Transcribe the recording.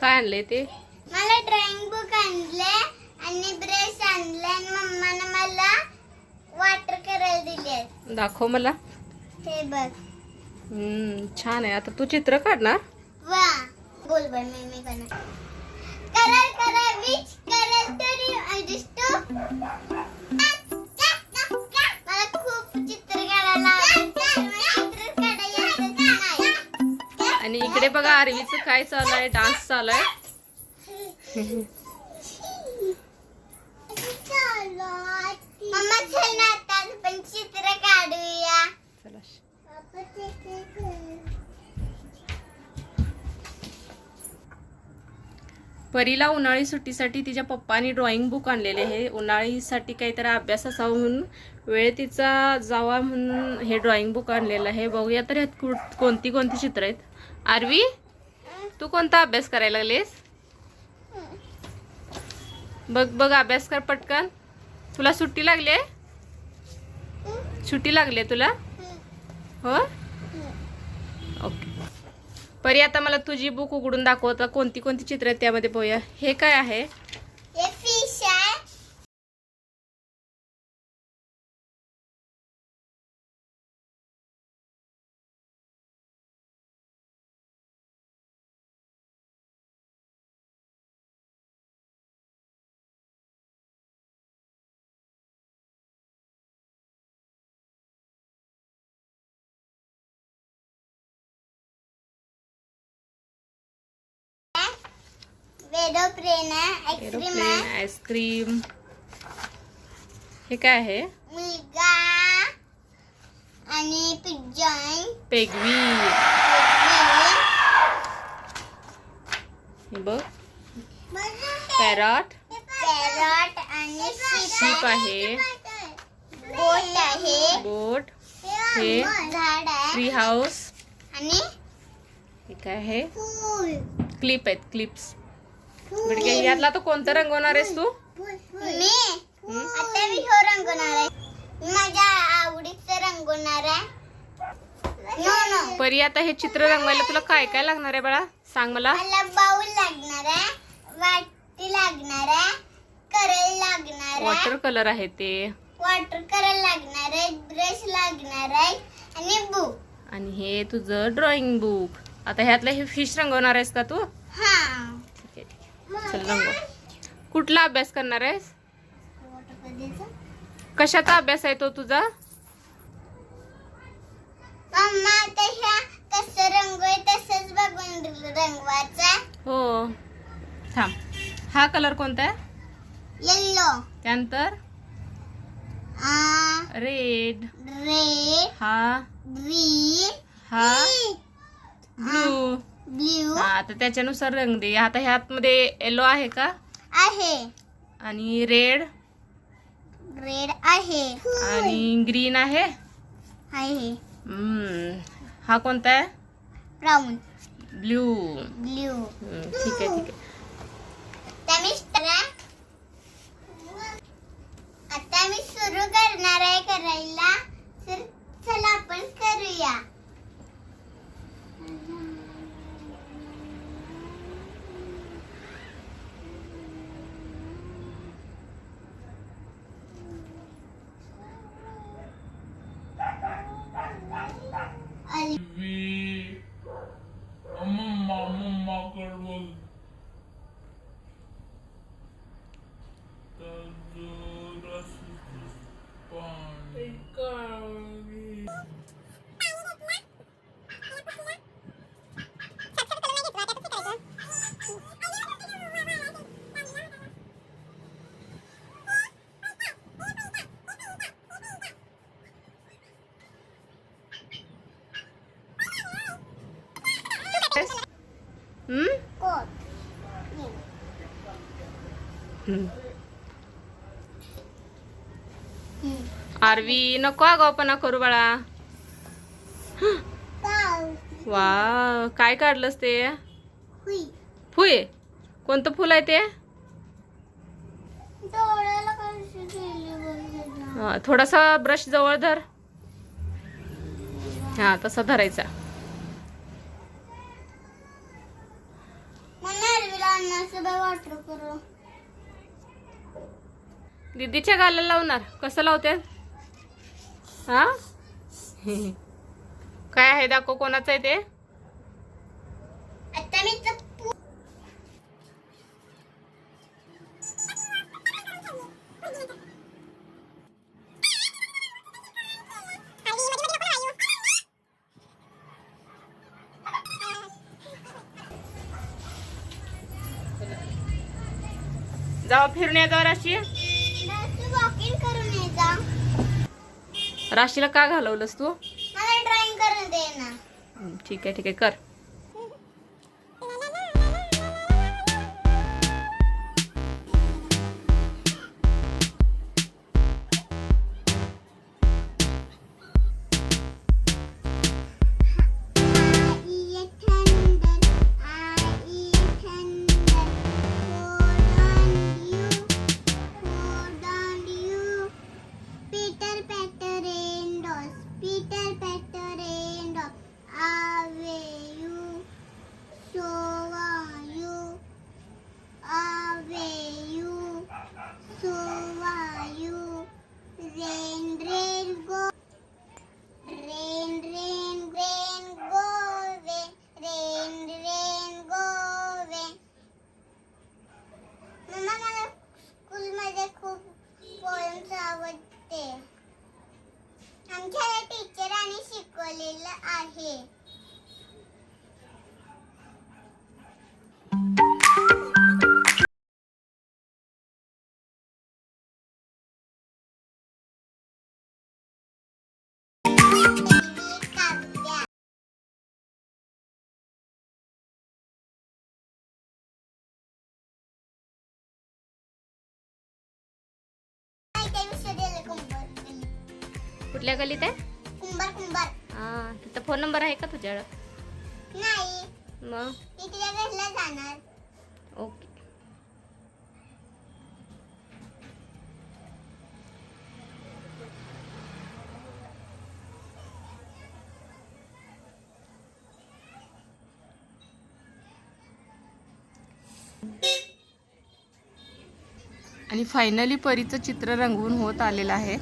काय आणले ते? मला ड्रॉइंग बुक आणले आणि ब्रश आणले आणि मम्माने मला वॉटर करायला दिले दाखव मला. हे बघ. हम्म, छान आहे. आता तू चित्र काढणार? वा. बोल बाय मी मी करणार करल करल विच तरी इकडे बघा आरवीचं काय चालू आहे डान्स चालू आहे मम्मा चल ना आता आपण चित्र काढूया. चला. परीला उन्हाळी सुट्टीसाठी तिच्या पप्पानी ड्रॉइंग बुक आणलेले हे उन्हाळीसाठी काहीतरी अभ्यास असावा म्हणून वेळ तिचा जावा म्हणून हे ड्रॉइंग बुक आणलेलं आहे. बघूया तर ह्यात कोणती कोणती चित्र आहेत. आरवी तू कोणता अभ्यास करायला लागलेस? बघ बघ अभ्यास कर पटकन. तुला सुट्टी लागली आहे? सुट्टी लागली आहे तुला? हो? ओके. परी आता मला तुझी बुक उघडून दाखवता कोणती कोणती चित्र आहेत त्यामध्ये पोया हे काय आहे? एरोप्लेन आईस्क्रीम हे। काय आहे मुलगा आणि पिजन पेगवी हे बघ। पॅरॉट पॅरट आणि शीप आहे। बोट आहे. बोट। हे झाड आहे. Tree house. आणि हे काय आहे? क्लिप आहेत क्लिप्स. गुडघे यातला तो कोणता रंगवणार आहेस तू? मी? आता मी हो रंगवणार आहे. माझ्या आवडीचं रंगवणार आहे. No no. परी आता हे चित्र रंगवायला तुला काय काय लागणार आहे बाळा? सांग मला. मला बाऊल लागणार आहे वाटी लागणार आहे करल लागणार आहे. वॉटर कलर आहे ते. वॉटर करल लागणार आहे ब्रश लागणार आहे आणि बुक आणि हे तुझं ड्रॉइंग बुक आता ह्यातलं हे फिश रंगवणार आहेस का तू? चल रंगव कुठला अभ्यास करणार आहेस? कशाचा अभ्यास आहे तो तुझा? हो. थांब. हा कलर कोणता आहे? येल्लो त्यानंतर? रेड रेड हा. ग्रीन हा. आता त्याच्यानुसार रंग दे. आता ह्यातमध्ये येलो आहे का? आहे. आणि रेड रेड आहे. आणि ग्रीन आहे? आहे. हम्म. हा कोणता आहे? ब्राऊन ब्ल्यू ब्ल्यू ठीक आहे ठीक आहे. आता मी सुरू करणार आहे करायला. तर चला आपण करूया अली मी मम्मा मम्मा कर बोल हम्म? कोट हम्म. आरवी नको आगावपणा करू बाळा. वा काय काढलंस ते? फुय कोणतं फुल आहे ते? थोडासा ब्रश जवळ धर. हा तसा धरायचा. बाय वॉटर करू. दीदीच्या गाला लावणार. कसं लावते? हा? काय आहे? दाखव कोणाचं आहे ते? जावा फिरून या जावा राशी. राशीला का घालवलंस तू? मला ड्रॉइंग करून दे ना. ठीक आहे ठीक आहे कर. कुठल्या गलीत आहे? कुंभार कुंभार. हा तिथं फोन नंबर आहे का तुझ्याकडं? नाही. मग? मी तुझ्या घरला जाणार. ओके. आणि फायनली परीचं चित्र रंगवून होत आलेलं आहे.